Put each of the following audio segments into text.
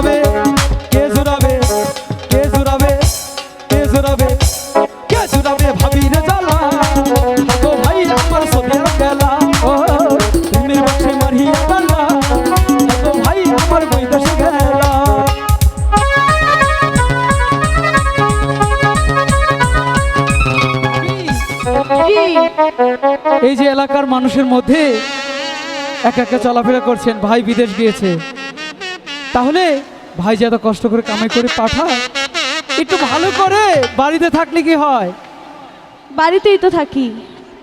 জোড়াবে কে জোড়াবে কে জোড়াবে কে জোড়াবে কে জোড়াবে ভাবি রে জ্বালা। ও ভাই আমার সোদের গেলা ও প্রেমের বাক্সে মারিয়া তালা ও ভাই আমার বৈদেশে গেলা। এই যে এলাকার মানুষের মধ্যে একা একা চলাফেরা করছেন ভাই বিদেশ গিয়েছে। তাহলে ভাই যে এত কষ্ট করে কামাই করে পাঠায় একটু ভালো করে বাড়িতে থাকলে কি হয়? বাড়িতেই তো থাকি।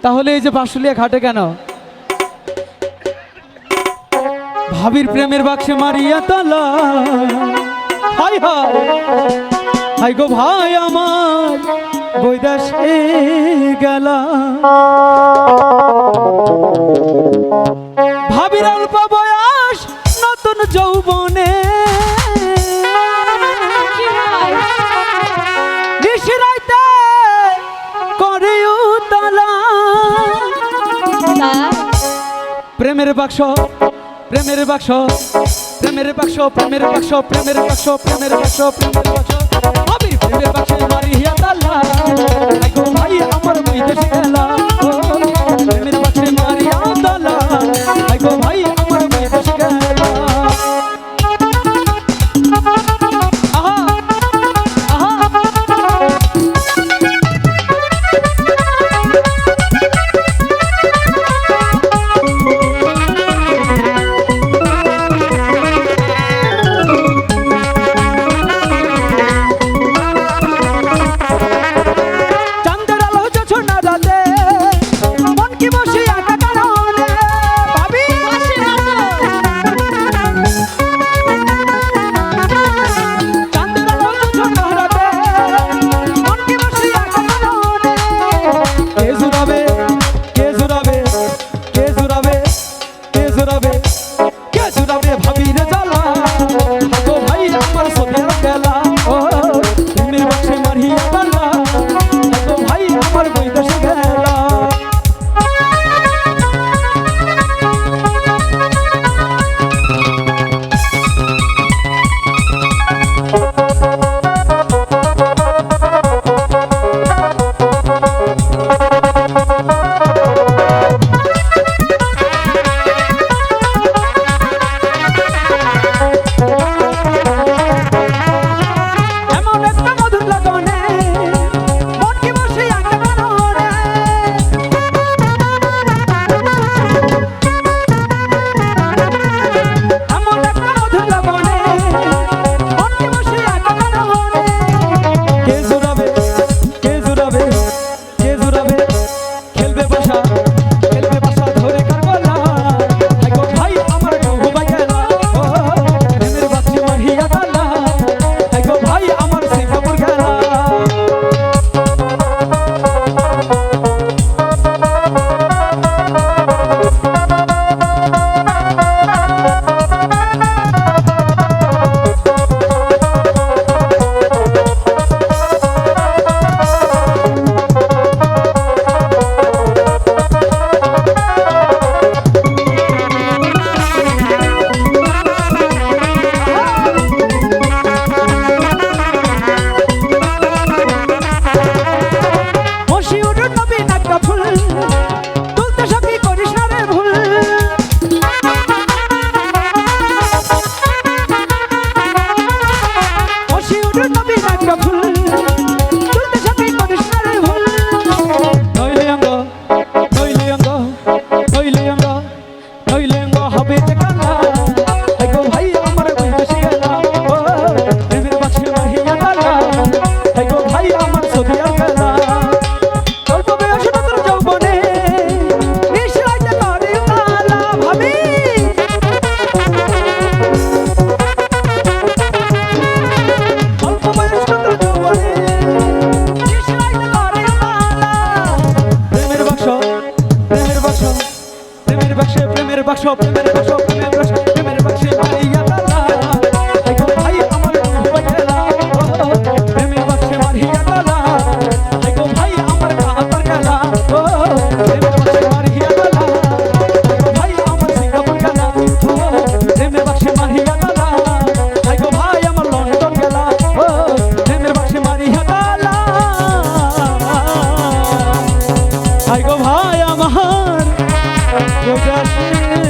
তাহলে এই যে বাঁশুলিয়া ঘাটে কেন? ভাবির প্রেমের বাক্সে মারিয়া তালা। হাই হাই হাই গো ভাই আমার বৈদাসে গেলা। ভাবির অল্প বয়স নতুন যৌবনে প্রেমের বাক্স প্রেমের বাক্স প্রেমের বাক্স প্রেমের বাক্স প্রেমের বাক্স প্রেমের বাক্স প্রেমের বাক্স। আবির প্রেমের বাক্সে মারি হিয়া তালা প্রেমের বাক্স প্রেমের বাক্স প্রেমের বাক্স প্রেমের বাক্স Eu gosto